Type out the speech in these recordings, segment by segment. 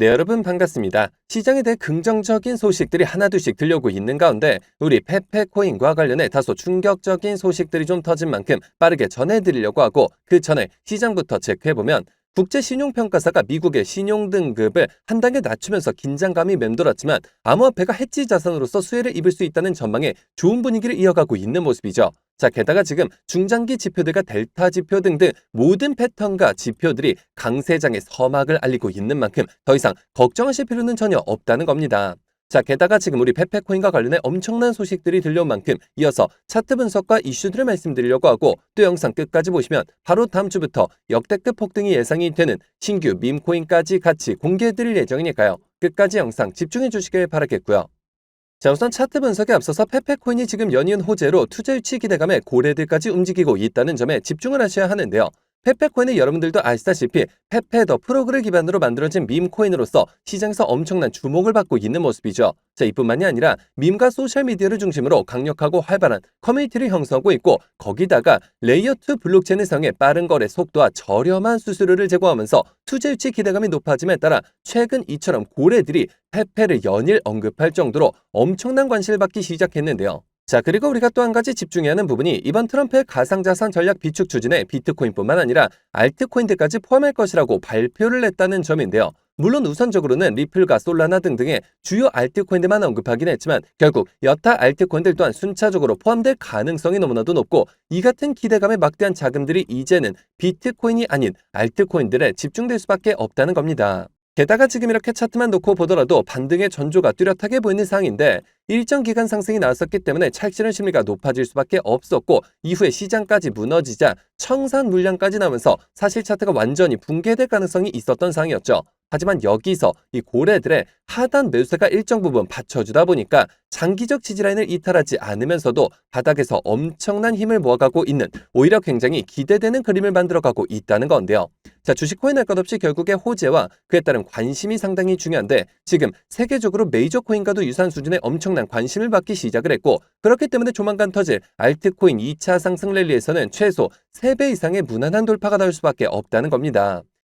네, 여러분 반갑습니다. 시장에 대해 긍정적인 소식들이 하나둘씩 들려오고 있는 가운데 우리 페페코인과 관련해 다소 충격적인 소식들이 좀 터진 만큼 빠르게 전해드리려고 하고 그 전에 시장부터 체크해보면 국제신용평가사가 미국의 신용등급을 한 단계 낮추면서 긴장감이 맴돌았지만 암호화폐가 해지 자산으로서 수혜를 입을 수 있다는 전망에 좋은 분위기를 이어가고 있는 모습이죠. 자, 게다가 지금 중장기 지표들과 델타 지표 등등 모든 패턴과 지표들이 강세장의 서막을 알리고 있는 만큼 더 이상 걱정하실 필요는 전혀 없다는 겁니다. 자, 게다가 지금 우리 페페코인과 관련해 엄청난 소식들이 들려온 만큼 이어서 차트 분석과 이슈들을 말씀드리려고 하고 또 영상 끝까지 보시면 바로 다음 주부터 역대급 폭등이 예상이 되는 신규 밈코인까지 같이 공개해드릴 예정이니까요. 끝까지 영상 집중해 주시길 바라겠고요. 자, 우선 차트 분석에 앞서서 페페코인이 지금 연이은 호재로 투자 유치 기대감에 고래들까지 움직이고 있다는 점에 집중을 하셔야 하는데요. 페페코인은 여러분들도 아시다시피 페페 더 프로그를 기반으로 만들어진 밈코인으로서 시장에서 엄청난 주목을 받고 있는 모습이죠. 자, 이뿐만이 아니라 밈과 소셜미디어를 중심으로 강력하고 활발한 커뮤니티를 형성하고 있고 거기다가 레이어2 블록체인을 사용해 빠른 거래 속도와 저렴한 수수료를 제공하면서 투자 유치 기대감이 높아짐에 따라 최근 이처럼 고래들이 페페를 연일 언급할 정도로 엄청난 관심을 받기 시작했는데요. 자, 그리고 우리가 또 한 가지 집중해야 하는 부분이 이번 트럼프의 가상자산 전략 비축 추진에 비트코인뿐만 아니라 알트코인들까지 포함할 것이라고 발표를 냈다는 점인데요. 물론 우선적으로는 리플과 솔라나 등등의 주요 알트코인들만 언급하긴 했지만 결국 여타 알트코인들 또한 순차적으로 포함될 가능성이 너무나도 높고 이 같은 기대감에 막대한 자금들이 이제는 비트코인이 아닌 알트코인들에 집중될 수밖에 없다는 겁니다. 게다가 지금 이렇게 차트만 놓고 보더라도 반등의 전조가 뚜렷하게 보이는 상황인데 일정 기간 상승이 나왔었기 때문에 찰지는 심리가 높아질 수밖에 없었고 이후에 시장까지 무너지자 청산 물량까지 나면서 사실 차트가 완전히 붕괴될 가능성이 있었던 상황이었죠. 하지만 여기서 이 고래들의 하단 매수세가 일정 부분 받쳐주다 보니까 장기적 지지라인을 이탈하지 않으면서도 바닥에서 엄청난 힘을 모아가고 있는 오히려 굉장히 기대되는 그림을 만들어가고 있다는 건데요. 자, 주식 코인 할 것 없이 결국에 호재와 그에 따른 관심이 상당히 중요한데 지금 세계적으로 메이저 코인과도 유사한 수준의 엄청난 관심을 받기 시작을 했고 그렇기 때문에 조만간 터질 알트코인 2차 상승 랠리에서는 최소 3배 이상의 무난한 돌파가 나올 수밖에 없다는 겁니다.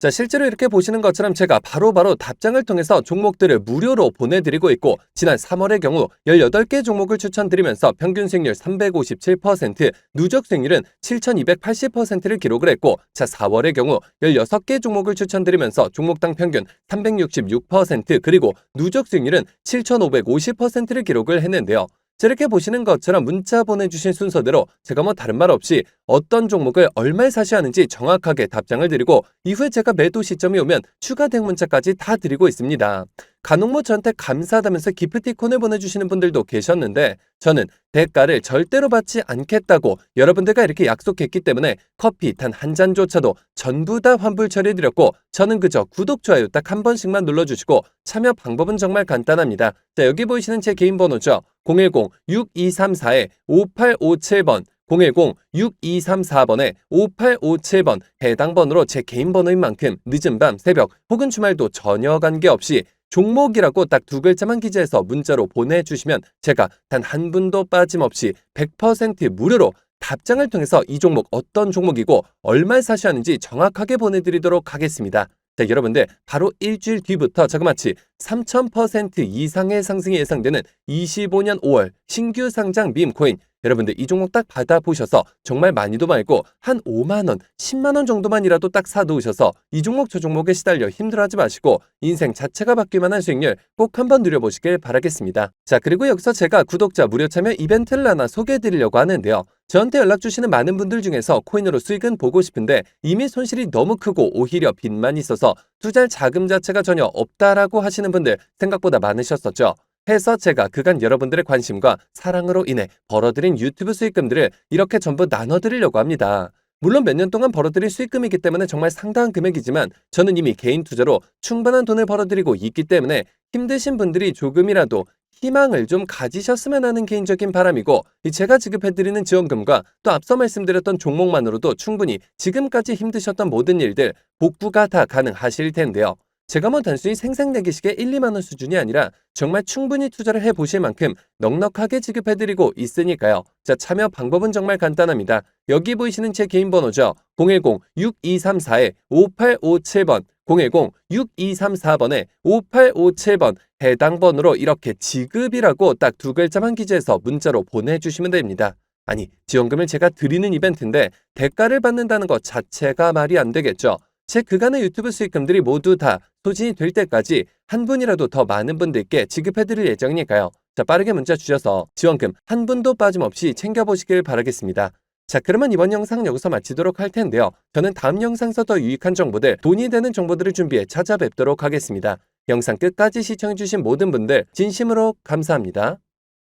자, 실제로 이렇게 보시는 것처럼 제가 바로바로 바로 답장을 통해서 종목들을 무료로 보내드리고 있고, 지난 3월의 경우 18개 종목을 추천드리면서 평균 수익률 357%, 누적 수익률은 7,280%를 기록을 했고, 자, 4월의 경우 16개 종목을 추천드리면서 종목당 평균 366%, 그리고 누적 수익률은 7,550%를 기록을 했는데요. 저렇게 보시는 것처럼 문자 보내주신 순서대로 제가 뭐 다른 말 없이 어떤 종목을 얼마에 사셔야 하는지 정확하게 답장을 드리고 이후에 제가 매도 시점이 오면 추가 대응 문자까지 다 드리고 있습니다. 간혹 저한테 감사하다면서 기프티콘을 보내주시는 분들도 계셨는데 저는 대가를 절대로 받지 않겠다고 여러분들과 이렇게 약속했기 때문에 커피 단 한 잔조차도 전부 다 환불 처리해드렸고 저는 그저 구독, 좋아요 딱 한 번씩만 눌러주시고 참여 방법은 정말 간단합니다. 자 여기 보이시는 제 개인 번호죠. 010-6234-5857번 010-6234번에 5857번 해당 번호로 제 개인 번호인 만큼 늦은 밤, 새벽 혹은 주말도 전혀 관계없이 종목이라고 딱 두 글자만 기재해서 문자로 보내주시면 제가 단 한 분도 빠짐없이 100% 무료로 답장을 통해서 이 종목 어떤 종목이고 얼마에 사셔야 하는지 정확하게 보내드리도록 하겠습니다. 자, 여러분들 바로 일주일 뒤부터 자그마치 3000% 이상의 상승이 예상되는 25년 5월 신규 상장 밈코인 여러분들 이 종목 딱 받아보셔서 정말 많이도 말고 한 5만원, 10만원 정도만이라도 딱 사놓으셔서 이 종목 저 종목에 시달려 힘들어하지 마시고 인생 자체가 바뀔 만한 수익률 꼭 한번 누려보시길 바라겠습니다. 자 그리고 여기서 제가 구독자 무료 참여 이벤트를 하나 소개해드리려고 하는데요. 저한테 연락 주시는 많은 분들 중에서 코인으로 수익은 보고 싶은데 이미 손실이 너무 크고 오히려 빚만 있어서 투자할 자금 자체가 전혀 없다라고 하시는 분들 생각보다 많으셨었죠. 해서 제가 그간 여러분들의 관심과 사랑으로 인해 벌어들인 유튜브 수익금들을 이렇게 전부 나눠드리려고 합니다. 물론 몇 년 동안 벌어들인 수익금이기 때문에 정말 상당한 금액이지만 저는 이미 개인 투자로 충분한 돈을 벌어들이고 있기 때문에 힘드신 분들이 조금이라도 희망을 좀 가지셨으면 하는 개인적인 바람이고 이 제가 지급해드리는 지원금과 또 앞서 말씀드렸던 종목만으로도 충분히 지금까지 힘드셨던 모든 일들 복구가 다 가능하실 텐데요. 제가 뭐 단순히 생색내기식의 1, 2만 원 수준이 아니라 정말 충분히 투자를 해보실 만큼 넉넉하게 지급해드리고 있으니까요. 자, 참여 방법은 정말 간단합니다. 여기 보이시는 제 개인 번호죠. 010-6234-5857번 010-6234번에 5857번 해당 번호로 이렇게 지급이라고 딱 두 글자만 기재해서 문자로 보내주시면 됩니다. 아니, 지원금을 제가 드리는 이벤트인데 대가를 받는다는 것 자체가 말이 안 되겠죠. 제 그간의 유튜브 수익금들이 모두 다 소진이 될 때까지 한 분이라도 더 많은 분들께 지급해드릴 예정이니까요. 자, 빠르게 문자 주셔서 지원금 한 분도 빠짐없이 챙겨보시길 바라겠습니다. 자, 그러면 이번 영상 여기서 마치도록 할 텐데요. 저는 다음 영상에서 더 유익한 정보들, 돈이 되는 정보들을 준비해 찾아뵙도록 하겠습니다. 영상 끝까지 시청해주신 모든 분들 진심으로 감사합니다.